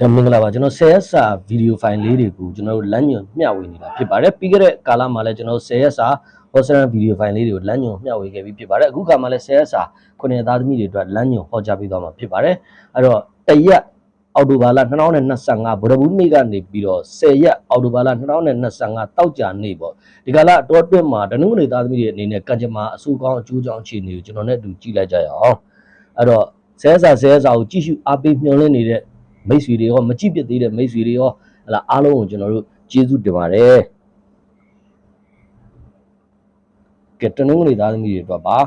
ကဲမင်္ဂလာပါကျွန်တော်10ရက်စာဗီဒီယိုဖိုင်လေးတွေကိုကျွန်တော်တို့လမ်းညွန်မျှဝေနေတာဖြစ်ပါတယ်ပြီးခဲ့တဲ့ကာလမှာလည်းကျွန်တော်10ရက်စာဟောစရန်ဗီဒီယိုဖိုင်လေးတွေကိုလမ်းညွန်မျှဝေခဲ့ပြီးဖြစ်ပါတယ်အခုခါမှာလည်း10ရက်စာခုနှစ်သားသမီးတွေအတွက်လမ်းညွန်ဟောကြားပေးသွားမှာဖြစ်ပါတယ်အဲ့တော့တရက်အော်တိုဘာလ2025ဗုဒ္ဓဘူးနေ့ကနေပြီးတော့10ရက်အော်တိုဘာလ2025တောက်ကြနေ့ပေါ့ဒီကလာအတော်အတွင်းမှာတနင်္ဂနွေသားသမီးတွေအနေနဲ့ကံကြမ္မာအဆူကောင်းအကျိုးကြောင့်အခြေအနေကိုကျွန်တော်နဲ့အတူကြည့်လိုက်ကြရအောင်အဲ့တော့10ရက်စာ10ရက်စာကိုကြည့်ရှုအားပေးမျှော်လင့်နေတဲ့ မိတ်ဆွေတွေရောမကြည့်ပြသေးတဲ့မိတ်ဆွေတွေရောဟလာအားလုံးကိုကျွန်တော်တို့ကျေးဇူးတင်ပါတယ်ကဲတနင်္ဂနွေသားသမီးတွေအတွက်ပါ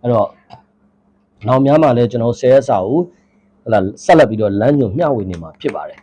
အဲ့တော့နောက်များမှာလည်းကျွန်တော်ဆဲအစာကိုဟလာဆက်လက်ပြီးတော့လမ်းညွန်မျှဝေနေမှာဖြစ်ပါတယ်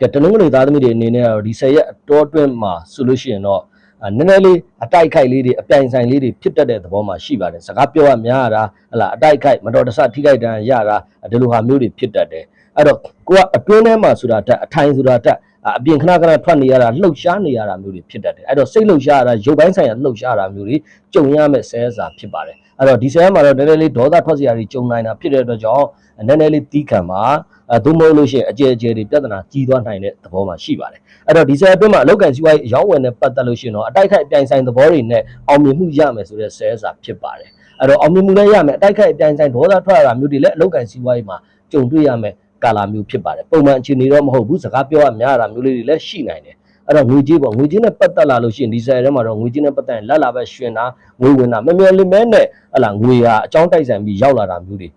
ကဲတနင်္ဂနွေသားသမီးတွေအနေနဲ့ကတော့ဒီဆယ်ရက်အတော်အတွင်းမှာဆိုလို့ရှိရင်တော့အာနည်းနည်းလေးအတိုက်ခိုက်လေးတွေအပြိုင်ဆိုင်လေးတွေဖြစ်တတ်တဲ့သဘောမှာရှိပါတယ်စကားပြောရများရတာဟလာအတိုက်ခိုက်မတော်တဆထိခိုက်ဒဏ်ရာရတာဒီလိုဟာမျိုးတွေဖြစ်တတ်တယ် အဲ့တော့ကိုကအတွင်းထဲမှာဆိုတာတက်အထိုင်ဆိုတာတက်အပြင်ခဏခဏထွက်နေရတာလှုပ်ရှားနေရတာမျိုးတွေဖြစ်တတ်တယ်အဲ့တော့စိတ်လှုပ်ရှားရတာရုပ်ပိုင်းဆိုင်ရာလှုပ်ရှားတာမျိုးတွေကြုံရမဲ့ဆဲစာဖြစ်ပါတယ်အဲ့တော့ဒီဆဲမှာတော့နည်းနည်းလေးဒေါသထွက်စရာတွေကြုံနိုင်တာဖြစ်တဲ့အတွက်ကြောင့်နည်းနည်းလေးတီးခံပါအဲသို့မဟုတ်လို့ရှိရင်အကျယ်ကျယ်တွေပြဿနာကြီးသွားနိုင်တဲ့သဘောမှာရှိပါတယ်အဲ့တော့ဒီဆဲအတွင်းမှာအလောက်ကန်စီးပွားရေးအရောင်းဝယ်နဲ့ပတ်သက်လို့ရှိရင်တော့အတိုက်ခိုက်အပြိုင်ဆိုင်သဘောတွေနဲ့အောင်မြင်မှုရမယ်ဆိုတဲ့ဆဲစာဖြစ်ပါတယ်အဲ့တော့အောင်မြင်မှုလည်းရမယ်အတိုက်ခိုက်အပြိုင်ဆိုင်ဒေါသထွက်ရတာမျိုးတွေလည်းအလောက်ကန်စီးပွားရေးမှာကြုံတွေ့ရမယ် ကာလာမျိုးဖြစ်ပါတယ်ပုံမှန်အခြေအနေတော့မဟုတ်ဘူးစကားပြောရများတာမျိုးလေးတွေလည်းရှိနိုင်တယ်အဲ့တော့ငွေကြေးပေါ့ငွေကြေးနဲ့ပတ်သက်လာလို့ရှိရင်ဒီဆယ်ထဲမှာတော့ငွေကြေးနဲ့ပတ်သက်ရင်လက်လာပဲရှင်တာငွေဝင်တာမမျော်လင့်မဲနဲ့ဟလာငွေဟာအကြောင်းတိုက်ဆိုင်ပြီးရောက်လာတာမျိုးတွေ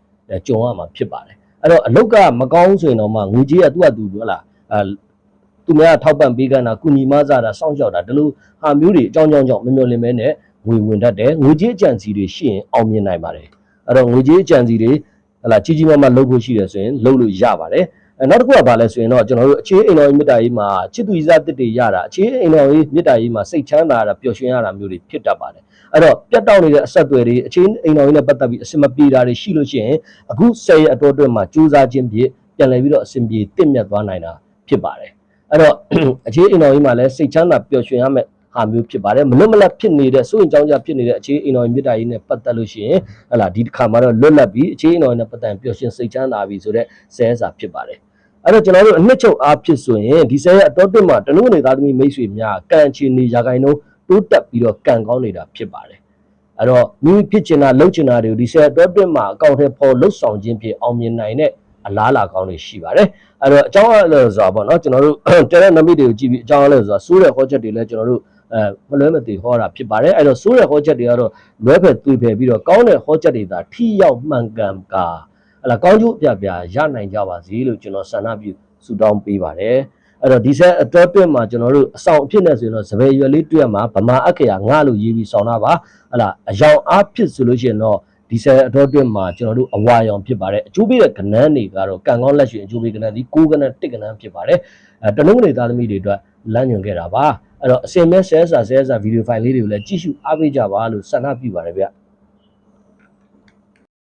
ကြုံရမှာဖြစ်ပါတယ်အဲ့တော့အလုတ်ကမကောင်းဆိုရင်တော့မှငွေကြေးကသူ့အတူဟလာအဲသူများထောက်ပံ့ပေးကမ်းတာကုညီမစားတာစောင့်ရှောက်တာဒီလိုဟာမျိုးတွေအကြောင်းကြောင့်ကြောင့်မမျော်လင့်မဲနဲ့ငွေဝင်တတ်တယ်ငွေကြေးအကြံစီတွေရှိရင်အောင်မြင်နိုင်ပါတယ်အဲ့တော့ငွေကြေးအကြံစီတွေ ဟလာကြီးကြီးမားမားလုပ်ဖို့ရှိတယ်ဆိုရင်လုပ်လို့ရပါတယ်အဲနောက်တစ်ခုကဘာလဲဆိုရင်တော့ကျွန်တော်တို့အခြေအိမ်တော်ကြီးမေတ္တာကြီးမှာချစ်သူကြီးစားတစ်တွေရတာအခြေအိမ်တော်ကြီးမေတ္တာကြီးမှာစိတ်ချမ်းသာတာပျော်ရွှင်ရတာမျိုးတွေဖြစ်တတ်ပါတယ်အဲ့တော့ပြတ်တောက်နေတဲ့အဆက်အသွယ်တွေအခြေအိမ်တော်ကြီးနဲ့ပတ်သက်ပြီးအစင်မပြေတာတွေရှိလို့ရှိရင်အခုဆယ်ရက်အတော်အတွင်းမှာစူးစမ်းခြင်းဖြင့်ပြန်လည်ပြီးတော့အစင်ပြေတင့်မြတ်သွားနိုင်တာဖြစ်ပါတယ်အဲ့တော့အခြေအိမ်တော်ကြီးမှာလည်းစိတ်ချမ်းသာပျော်ရွှင်ရမယ် ဟာမျိုးဖြစ်ပါတယ်မလွတ်မလပ်ဖြစ်နေတဲ့စိုးရင်ကြောင်းကြဖြစ်နေတဲ့အခြေအိမ်တော်ကြီးမေတ္တာကြီးနဲ့ပတ်သက်လို့ရှိရင်ဟလာဒီတစ်ခါမှာတော့လွတ်လပ်ပြီးအခြေအိမ်တော်ကြီးနဲ့ပတ်သက်ရင်ပျော်ရွှင်စိတ်ချမ်းသာပြီဆိုတော့ဆဲစာဖြစ်ပါတယ်အဲ့တော့ကျွန်တော်တို့အနှစ်ချုပ်အားဖြစ်ဆိုရင်ဒီဆဲရဲ့အတော်တွင်းမှာတနုနေသားသမီးမိတ်ဆွေများကံချီနေရာခိုင်နှုန်းတိုးတက်ပြီးတော့ကံကောင်းနေတာဖြစ်ပါတယ်အဲ့တော့မိမိဖြစ်ချင်တာလုပ်ချင်တာတွေကိုဒီဆဲအတော်တွင်းမှာအကောင့်ထဲပေါ်လှုပ်ဆောင်ခြင်းဖြင့်အောင်မြင်နိုင်တဲ့အလားအလာကောင်းတွေရှိပါတယ်အဲ့တော့အကြောင်းအလဲဆိုတာပေါ့နော်ကျွန်တော်တို့တဲတဲ့နမိတ်တွေကိုကြည့်ပြီးအကြောင်းအလဲဆိုတာစိုးတဲ့ဟောချက်တွေလည်းကျွန်တော်တို့ အဲမလွဲမသွေဟောတာဖြစ်ပါတယ်အဲ့တော့စိုးတဲ့ဟောချက်တွေကတော့လွဲဖယ်သွေဖယ်ပြီးတော့ကောင်းတဲ့ဟောချက်တွေသာထိရောက်မှန်ကန်ကာဟလာကောင်းကျိုးအပြပြရနိုင်ကြပါစေလို့ကျွန်တော်ဆန္ဒပြုဆုတောင်းပေးပါတယ်အဲ့တော့ဒီဆက်အတော်တွင်းမှာကျွန်တော်တို့အဆောင်အဖြစ်နဲ့ဆိုရင်တော့စပယ်ရွက်လေးတွေ့ရမှာဗမာအက္ခရာငါလို့ရေးပြီးဆောင်တာပါဟလာအယောင်အားဖြစ်ဆိုလို့ရှိရင်တော့ဒီဆက်အတော်တွင်းမှာကျွန်တော်တို့အဝါရောင်ဖြစ်ပါတယ်အကျိုးပေးတဲ့ကဏ္ဍတွေကတော့ကံကောင်းလက်ရွှင်အကျိုးပေးကဏ္ဍဒီ9ကဏ္ဍ10ကဏ္ဍဖြစ်ပါတယ်အဲတနုံးနေသားသမီးတွေအတွက်လမ်းညွှန်ခဲ့တာပါ အဲ့တော့အစင်မဲဆဲဆာဆဲဆာဗီဒီယိုဖိုင်လေးတွေကိုလည်းကြည့်ရှုအားပေးကြပါလို့ဆန္ဒပြုပါတယ်ဗျ